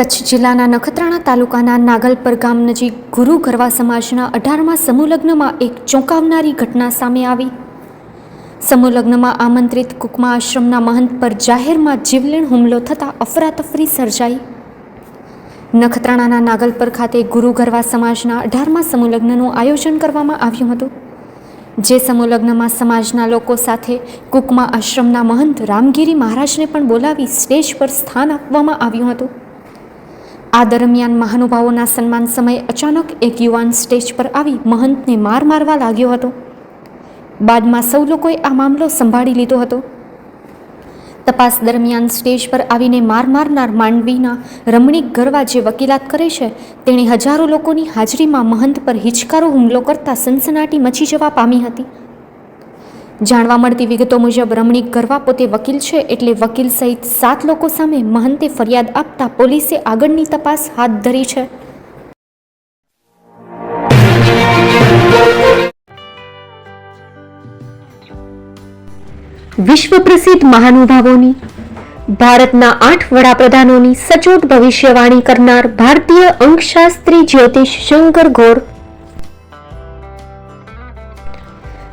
કચ્છ જિલ્લાના નખત્રાણા તાલુકાના નાગલપર ગામ નજીક ગુરુ ગરવા સમાજના અઢારમા સમૂહલગ્નમાં એક ચોંકાવનારી ઘટના સામે આવી. સમૂહલગ્નમાં આમંત્રિત કુકમા આશ્રમના મહંત પર જાહેરમાં જીવલેણ હુમલો થતાં અફરાતફરી સર્જાઈ. નખત્રાણાના નાગલપર ખાતે ગુરુ ગરવા સમાજના અઢારમા સમૂહલગ્નનું આયોજન કરવામાં આવ્યું હતું. જે સમૂહલગ્નમાં સમાજના લોકો સાથે કુકમા આશ્રમના મહંત રામગીરી મહારાજને પણ બોલાવી સ્ટેજ પર સ્થાન આપવામાં આવ્યું હતું. આ દરમિયાન મહાનુભાવોના સન્માન સમયે અચાનક એક યુવાન સ્ટેજ પર આવી મહંતને માર મારવા લાગ્યો હતો. બાદમાં સૌ લોકોએ આ મામલો સંભાળી લીધો હતો. તપાસ દરમિયાન સ્ટેજ પર આવીને માર મારનાર માંડવીના રમણીક ગરવા જે વકીલાત કરે છે, તેણે હજારો લોકોની હાજરીમાં મહંત પર હિચકારો હુમલો કરતા સનસનાટી મચી જવા પામી હતી. જાણવા મળતી વિગતો મુજબ રમણીક ગરવા પોતે વકીલ છે એટલે વકીલ સહિત સાત લોકો સામે મહંતે ફરિયાદ આપતા પોલીસે આગળની તપાસ હાથ ધરી છે. વિશ્વ પ્રસિદ્ધ મહાનુભાવોની, ભારતના આઠ વડાપ્રધાનોની સચોટ ભવિષ્યવાણી કરનાર ભારતીય અંકશાસ્ત્રી જ્યોતિષ શંકર ઘોર